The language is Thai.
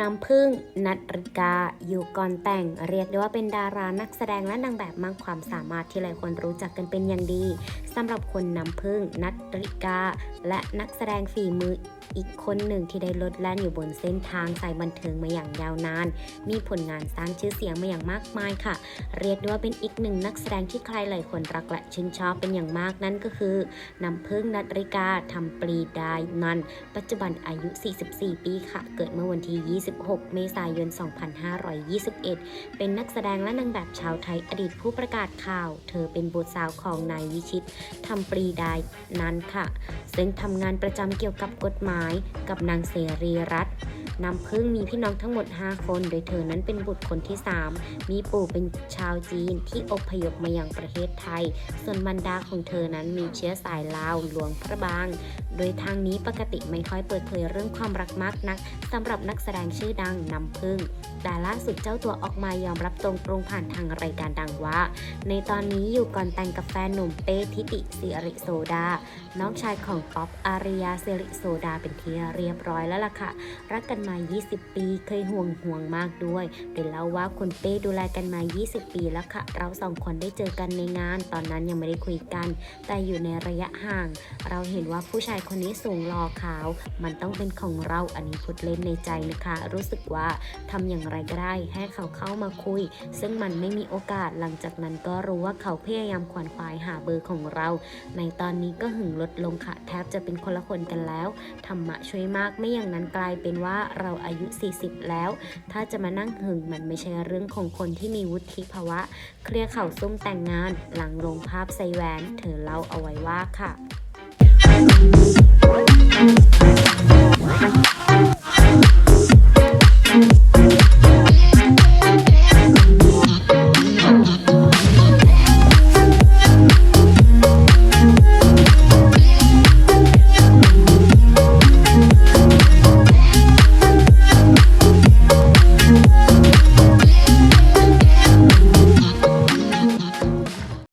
น้ำพึ่งนัดริกา อยู่ก่อนแต่ง เรียกได้ว่าเป็นดารานักแสดงและนางแบบมากความสามารถที่หลายคนรู้จักกันเป็นอย่างดีสำหรับคนน้ำพึ่งนัดริกา และนักแสดงฝีมืออีกคนหนึ่งที่ได้ลดแล่นอยู่บนเส้นทางสายบันเทิงมาอย่างยาวนาน มีผลงานสร้างชื่อเสียงมาอย่างมากมายค่ะ เรียกได้ว่าเป็นอีกหนึ่งนักแสดงที่ใครหลายคนรักและชื่นชอบเป็นอย่างมากนั่นก็คือน้ำพึ่งนัดริกาทำปรีดายนันปัจจุบันอายุ 44 ปีค่ะ เกิดเมื่อวันที่26เมษายน 2521 เป็นนักแสดงและนางแบบชาวไทยอดีตผู้ประกาศข่าว เธอเป็นบุตรสาวของนายวิชิตทำปรีดายนั้นค่ะ ซึ่งทำงานประจำเกี่ยวกับกฎหมายกับนางเสรีรัตน์ น้ำพึ่งมีพี่น้องทั้งหมด 5 คน โดยเธอนั้นเป็นบุตรคนที่ 3 มีปู่เป็นชาวจีนที่อพยพมายังประเทศไทย ส่วนบรรดาของเธอนั้นมีเชื้อสายลาวหลวงพระบาง โดยทางนี้ปกติไม่ค่อยเปิดเผยเรื่องความรักมากนักสำหรับนักแสดงชื่อดังน้ำพึ่งแต่ล่าสุดเจ้าตัวออกมายอมรับตรงๆผ่านทางรายการดังว่า ในตอนนี้อยู่ก่อนแต่งกับแฟนหนุ่มเป้ทิติสิริโซดา น้องชายของป๊อปอาริยาสิริโซดาเป็นที่เรียบร้อยแล้วล่ะค่ะ รักกันมา 20 ปี เคยห่วงห่วงมากด้วยโดยเล่าว่าคุณเป้ดูแลกันมา 20 ปีแล้วค่ะ เราสองคนได้เจอกันในงาน ตอนนั้นยังไม่ได้คุยกัน แต่อยู่ในระยะห่าง เราเห็นว่าผู้ชายคนนี้สูงหล่อขาว มันต้องเป็นของเราอันนี้พูดเล่นในใจนะคะ รู้สึกว่าทำอย่างไรก็ได้ให้เขาเข้ามาคุย ซึ่งมันไม่มีโอกาสหลังจากนั้นก็รู้ว่าเขาพยายามขวนขวายหาเบอร์ของเรา ในตอนนี้ก็หึงลดลงค่ะ แทบจะเป็นคนละคนกันแล้วธรรมะช่วยมากไม่อย่างนั้นกลายเป็นว่าเราอายุ 40 แล้ว ถ้าจะมานั่งหึงมันไม่ใช่เรื่องของคนที่มีวุฒิภาวะ เคลียร์เข่าซุ่มแต่งงาน หลังลงภาพไซแวน เธอเล่าเอาไว้ว่าค่ะ